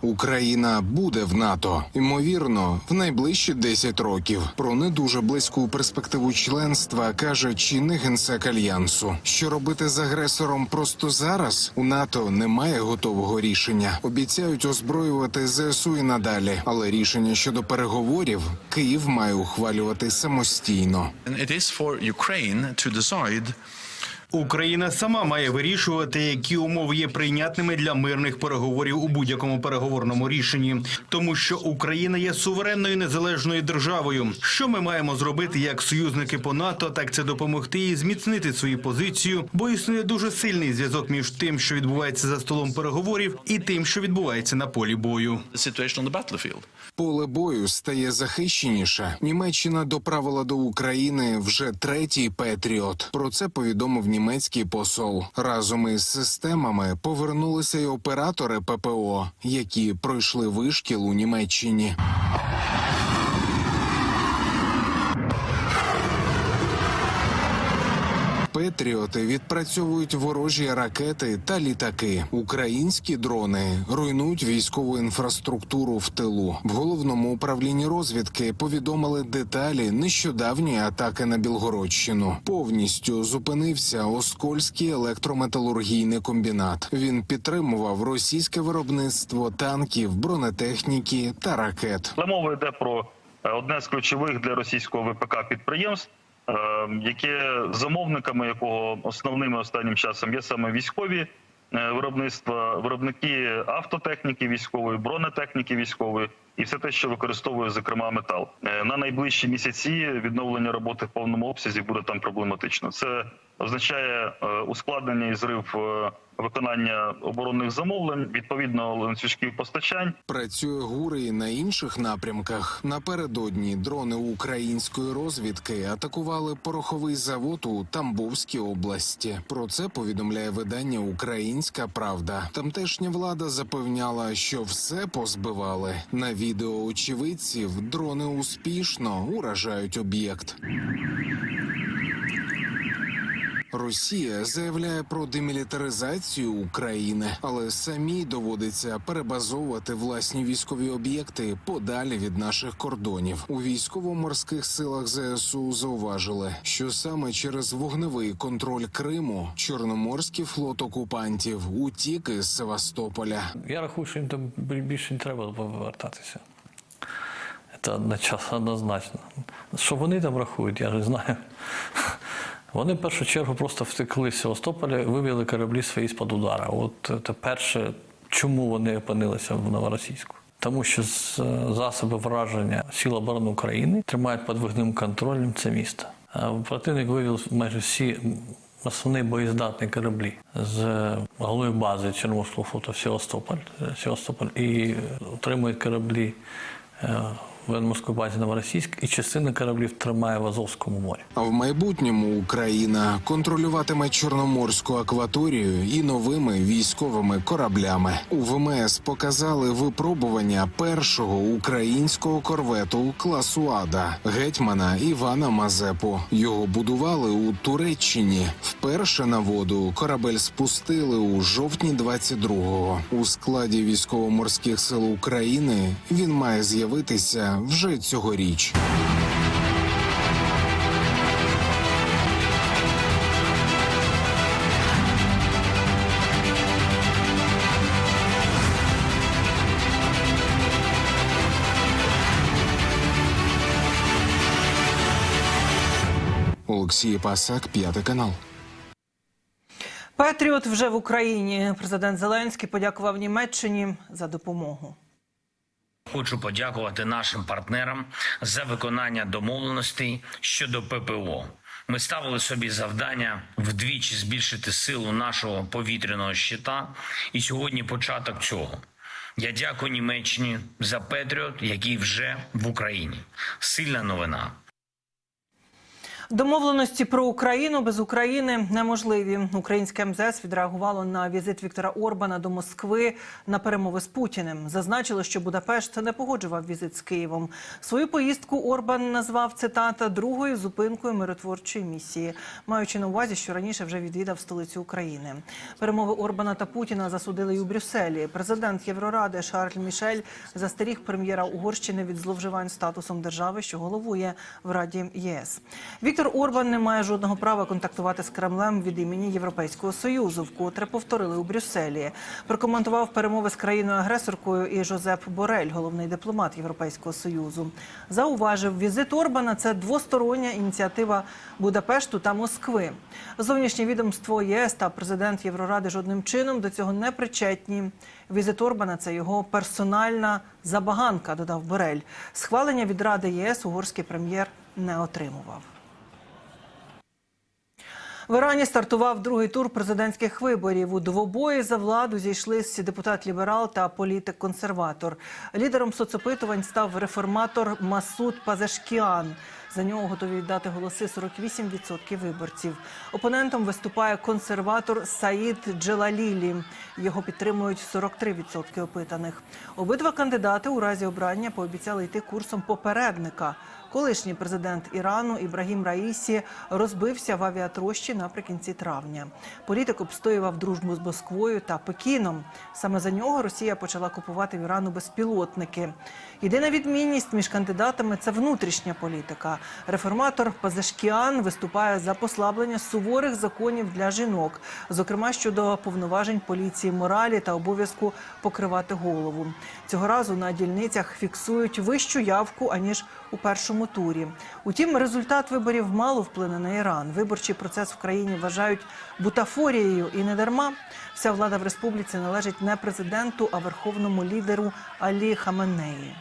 Україна буде в НАТО, ймовірно, в найближчі 10 років. Про не дуже близьку перспективу членства каже чинний генсек альянсу. Що робити з агресором просто зараз? У НАТО немає готового рішення. Обіцяють озброювати ЗСУ і надалі, але рішення щодо переговорів Київ має ухвалювати самостійно. And it is for Ukraine to decide Україна сама має вирішувати, які умови є прийнятними для мирних переговорів у будь-якому переговорному рішенні, тому що Україна є суверенною незалежною державою. Що ми маємо зробити як союзники по НАТО, так це допомогти їй зміцнити свою позицію, бо існує дуже сильний зв'язок між тим, що відбувається за столом переговорів, і тим, що відбувається на полі бою. Поле бою стає захищеніше. Німеччина доправила до України вже третій Петріот. Про це повідомив німецький посол. Разом із системами повернулися й оператори ППО, які пройшли вишкіл у Німеччині. Петріоти відпрацьовують ворожі ракети та літаки. Українські дрони руйнують військову інфраструктуру в тилу. В головному управлінні розвідки повідомили деталі нещодавньої атаки на Білгородщину. Повністю зупинився Оскольський електрометалургійний комбінат. Він підтримував російське виробництво танків, бронетехніки та ракет. Але мова йде про одне з ключових для російського ВПК підприємств, яке замовниками якого основними останнім часом є саме військові е, виробництва, виробники автотехніки військової, бронетехніки військової і все те, що використовує зокрема метал. Е, На найближчі місяці відновлення роботи в повному обсязі буде там проблематично. Це означає е, ускладнення і зрив е, виконання оборонних замовлень, відповідно ланцюжків постачань. Працює гури і на інших напрямках. Напередодні дрони української розвідки атакували пороховий завод у Тамбовській області. Про це повідомляє видання Українська Правда. Тамтешня влада запевняла, що все позбивали. На відео очевидців дрони успішно уражають об'єкт. Росія заявляє про демілітаризацію України, але самій доводиться перебазовувати власні військові об'єкти подалі від наших кордонів. У військово-морських силах ЗСУ зауважили, що саме через вогневий контроль Криму Чорноморський флот окупантів утік із Севастополя. Я рахую, що їм там більше не треба було повертатися. Це однозначно. Що вони там рахують, я не знаю. Вони в першу чергу просто втекли з Севастополя, вивели кораблі свої з-під удара. От це перше, чому вони опинилися в Новоросійську. Тому що з- засоби враження Сил оборони України тримають під вогневим контролем це місто. Противник вивів майже всі основні боєздатні кораблі з головної бази Чорноморського флоту в Севастополь, Севастополь і отримують кораблі е, базі Новоросійськ, і частина кораблів тримає в Азовському морі. А в майбутньому Україна контролюватиме Чорноморську акваторію і новими військовими кораблями. У ВМС показали випробування першого українського корвету класу Ада гетьмана Івана Мазепу. Його будували у Туреччині. Вперше на воду корабель спустили у жовтні 22-го. У складі військово-морських сил України він має з'явитися вже цьогоріч. Олексій Пасак, п'ятий канал. Петріот вже в Україні. Президент Зеленський подякував Німеччині за допомогу. Хочу подякувати нашим партнерам за виконання домовленостей щодо ППО. Ми ставили собі завдання вдвічі збільшити силу нашого повітряного щита, і сьогодні початок цього. Я дякую Німеччині за Петріот, який вже в Україні. Сильна новина. Домовленості про Україну без України неможливі. Українське МЗС відреагувало на візит Віктора Орбана до Москви на перемови з Путіним. Зазначило, що Будапешт не погоджував візит з Києвом. Свою поїздку Орбан назвав цитата другою зупинкою миротворчої місії, маючи на увазі, що раніше вже відвідав столицю України. Перемови Орбана та Путіна засудили й у Брюсселі. Президент Євроради Шарль Мішель застеріг прем'єра Угорщини від зловживань статусом держави, що головує в Раді ЄС. Віктор Орбан не має жодного права контактувати з Кремлем від імені Європейського союзу, вкотре повторили у Брюсселі. Прокоментував перемови з країною-агресоркою і Жозеп Борель, головний дипломат Європейського союзу. Зауважив, візит Орбана це двостороння ініціатива Будапешту та Москви. Зовнішнє відомство ЄС та президент Євроради жодним чином до цього не причетні. Візит Орбана це його персональна забаганка, додав Борель. Схвалення від Ради ЄС угорський прем'єр не отримував. В Ірані стартував другий тур президентських виборів. У двобої за владу зійшлися депутат-ліберал та політик-консерватор. Лідером соцопитувань став реформатор Масуд Пазешкіан. За нього готові віддати голоси 48% виборців. Опонентом виступає консерватор Саїд Джелалілі. Його підтримують 43% опитаних. Обидва кандидати у разі обрання пообіцяли йти курсом попередника. Колишній президент Ірану Ібрагім Раїсі розбився в авіатрощі наприкінці травня. Політик обстоював дружбу з Москвою та Пекіном. Саме за нього Росія почала купувати в Ірану безпілотники. Єдина відмінність між кандидатами це внутрішня політика. Реформатор Пазашкіан виступає за послаблення суворих законів для жінок, зокрема щодо повноважень поліції моралі та обов'язку покривати голову. Цього разу на дільницях фіксують вищу явку аніж у першому турі. Утім, результат виборів мало вплине на Іран. Виборчий процес в країні вважають бутафорією і не дарма. Вся влада в республіці належить не президенту, а верховному лідеру Алі Хаменеї.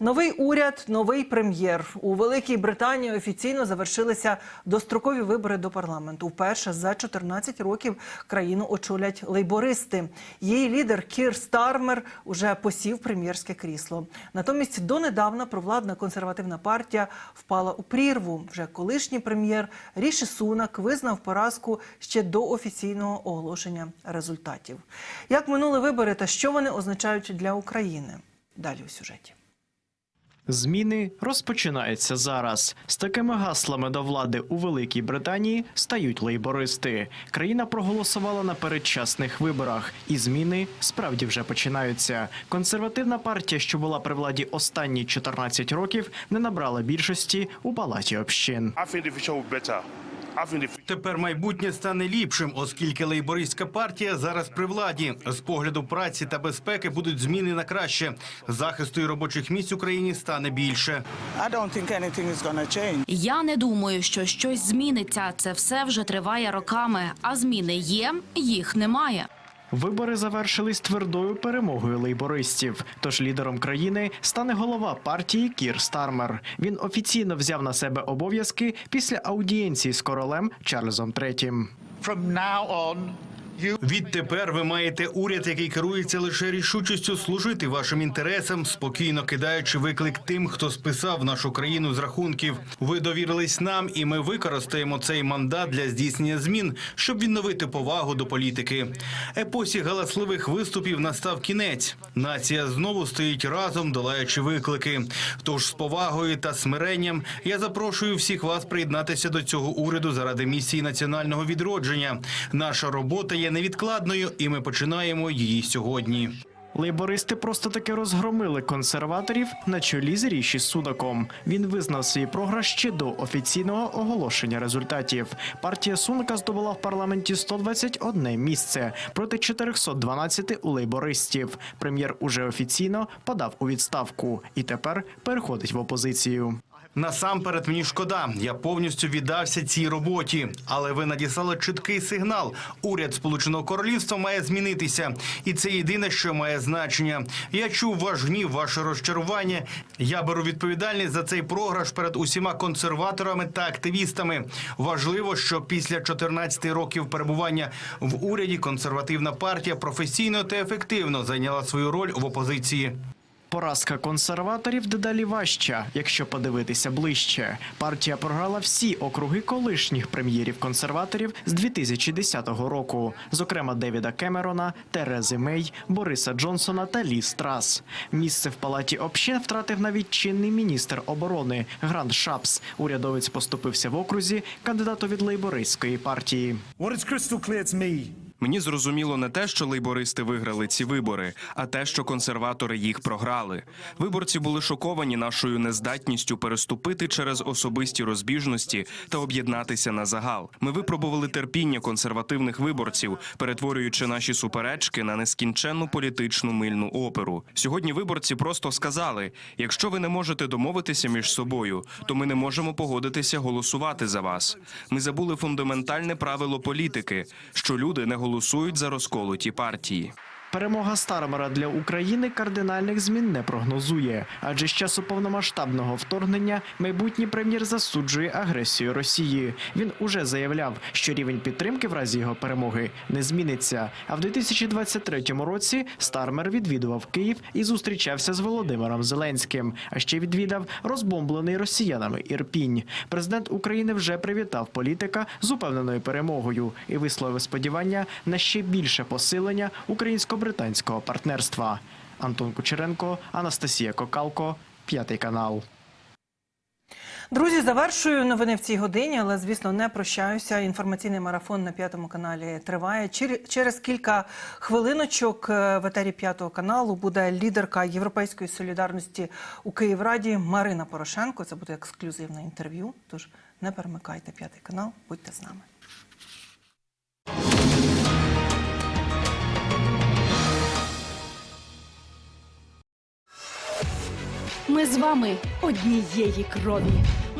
Новий уряд, новий прем'єр у Великій Британії офіційно завершилися дострокові вибори до парламенту. Вперше за 14 років країну очолять лейбористи. Її лідер Кір Стармер уже посів прем'єрське крісло. Натомість донедавна провладна консервативна партія впала у прірву. Вже колишній прем'єр Ріші Сунак визнав поразку ще до офіційного оголошення результатів. Як минули вибори та що вони означають для України? Далі у сюжеті. Зміни розпочинаються зараз. З такими гаслами до влади у Великій Британії стають лейбористи. Країна проголосувала на передчасних виборах, і зміни справді вже починаються. Консервативна партія, що була при владі останні 14 років, не набрала більшості у палаті общин. Тепер майбутнє стане ліпшим, оскільки лейбористська партія зараз при владі. З погляду праці та безпеки будуть зміни на краще. Захисту і робочих місць Україні стане більше. Я не думаю, що щось зміниться. Це все вже триває роками. А зміни є, їх немає. Вибори завершились твердою перемогою лейбористів. Тож лідером країни стане голова партії Кір Стармер. Він офіційно взяв на себе обов'язки після аудієнції з королем Чарльзом III. Відтепер ви маєте уряд, який керується лише рішучістю служити вашим інтересам, спокійно кидаючи виклик тим, хто списав нашу країну з рахунків. Ви довірились нам, і ми використаємо цей мандат для здійснення змін, щоб відновити повагу до політики. Епосі галасливих виступів настав кінець. Нація знову стоїть разом, долаючи виклики. Тож з повагою та смиренням я запрошую всіх вас приєднатися до цього уряду заради місії національного відродження. Наша робота є невідкладною, і ми починаємо її сьогодні. Лейбористи просто таки розгромили консерваторів на чолі з Ріші Судаком. Він визнав свій програш ще до офіційного оголошення результатів. Партія Сунака здобула в парламенті 121 місце проти 412 у лейбористів. Прем'єр уже офіційно подав у відставку і тепер переходить в опозицію. Насамперед мені шкода. Я повністю віддався цій роботі, але ви надіслали чіткий сигнал. Уряд Сполученого Королівства має змінитися, і це єдине, що має значення. Я чув ваш гнів, ваше розчарування. Я беру відповідальність за цей програш перед усіма консерваторами та активістами. Важливо, що після 14 років перебування в уряді консервативна партія професійно та ефективно зайняла свою роль в опозиції. Поразка консерваторів дедалі важча, якщо подивитися ближче. Партія програла всі округи колишніх прем'єрів консерваторів з 2010 року, зокрема Девіда Кемерона, Терези Мей, Бориса Джонсона та Ліз Трас. Місце в палаті общин втратив навіть чинний міністр оборони Грант Шапс. Урядовець поступився в окрузі кандидату від лейбористської партії. Мені зрозуміло не те, що лейбористи виграли ці вибори, а те, що консерватори їх програли. Виборці були шоковані нашою нездатністю переступити через особисті розбіжності та об'єднатися на загал. Ми випробували терпіння консервативних виборців, перетворюючи наші суперечки на нескінченну політичну мильну оперу. Сьогодні виборці просто сказали: якщо ви не можете домовитися між собою, то ми не можемо погодитися голосувати за вас. Ми забули фундаментальне правило політики, що люди не голосують за розколоті партії. Перемога Стармера для України кардинальних змін не прогнозує, адже з часу повномасштабного вторгнення майбутній прем'єр засуджує агресію Росії. Він уже заявляв, що рівень підтримки в разі його перемоги не зміниться. А в 2023 році Стармер відвідував Київ і зустрічався з Володимиром Зеленським. А ще відвідав розбомблений росіянами Ірпінь. Президент України вже привітав політика з упевненою перемогою і висловив сподівання на ще більше посилення українсько-британського партнерства. Антон Кучеренко, Анастасія Кокалко, п'ятий канал. Друзі, завершую новини в цій годині, але звісно не прощаюся. Інформаційний марафон на п'ятому каналі триває. Через кілька хвилиночок е, в етері п'ятого каналу буде лідерка Європейської солідарності у Київраді Марина Порошенко. Це буде ексклюзивне інтерв'ю. Тож не перемикайте п'ятий канал, будьте з нами. Ми з вами однієї крові.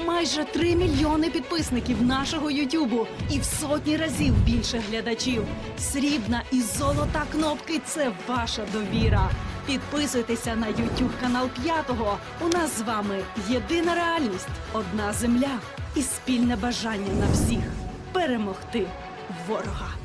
Майже 3 мільйони підписників нашого Ютубу і в сотні разів більше глядачів. Срібна і золота кнопки це ваша довіра. Підписуйтеся на Ютуб канал П'ятого. У нас з вами єдина реальність, одна земля і спільне бажання на всіх перемогти ворога.